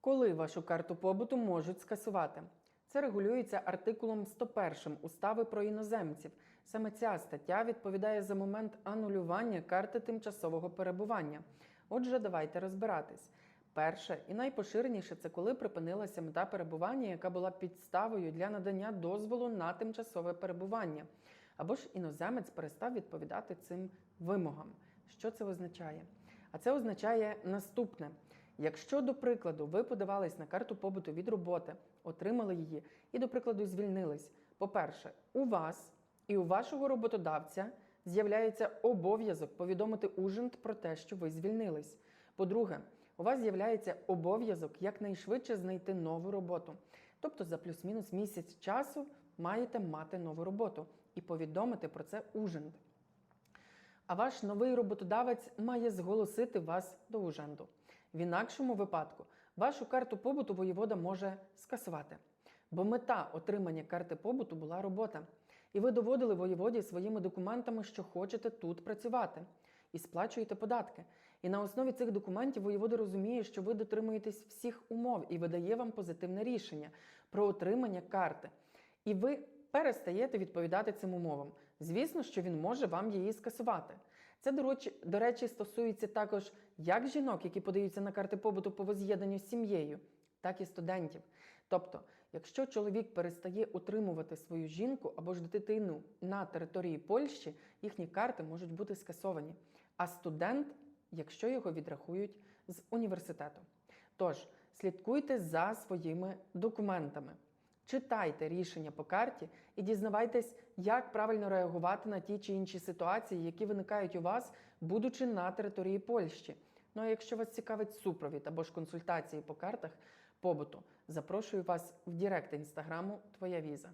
Коли вашу карту побуту можуть скасувати? Це регулюється артикулом 101 Устави про іноземців. Саме ця стаття відповідає за момент анулювання карти тимчасового перебування. Отже, давайте розбиратись. Перше і найпоширеніше це коли припинилася мета перебування, яка була підставою для надання дозволу на тимчасове перебування, або ж іноземець перестав відповідати цим вимогам. Що це означає? А це означає наступне: якщо, до прикладу, ви подавались на карту побуту від роботи, отримали її і, до прикладу, звільнились. По-перше, у вас і у вашого роботодавця з'являється обов'язок повідомити ужент про те, що ви звільнились. По-друге, у вас з'являється обов'язок якнайшвидше знайти нову роботу. Тобто за плюс-мінус місяць часу маєте мати нову роботу і повідомити про це ужент. А ваш новий роботодавець має зголосити вас до уженду. В інакшому випадку вашу карту побуту воєвода може скасувати. Бо мета отримання карти побуту була робота. І ви доводили воєводі своїми документами, що хочете тут працювати, і сплачуєте податки. І на основі цих документів воєвода розуміє, що ви дотримуєтесь всіх умов і видає вам позитивне рішення про отримання карти. І ви перестаєте відповідати цим умовам. Звісно, що він може вам її скасувати. Це, до речі, до речі, стосується також як жінок, які подаються на карти побуту по воз'єднанню з сім'єю, так і студентів. Тобто, якщо чоловік перестає утримувати свою жінку або ж дитину на території Польщі, їхні карти можуть бути скасовані. А студент, якщо його відрахують з університету. Тож, слідкуйте за своїми документами. Читайте рішення по карті і дізнавайтесь, як правильно реагувати на ті чи інші ситуації, які виникають у вас, будучи на території Польщі. Ну а якщо вас цікавить супровід або ж консультації по картах побуту, запрошую вас в Директ інстаграму Твоя віза.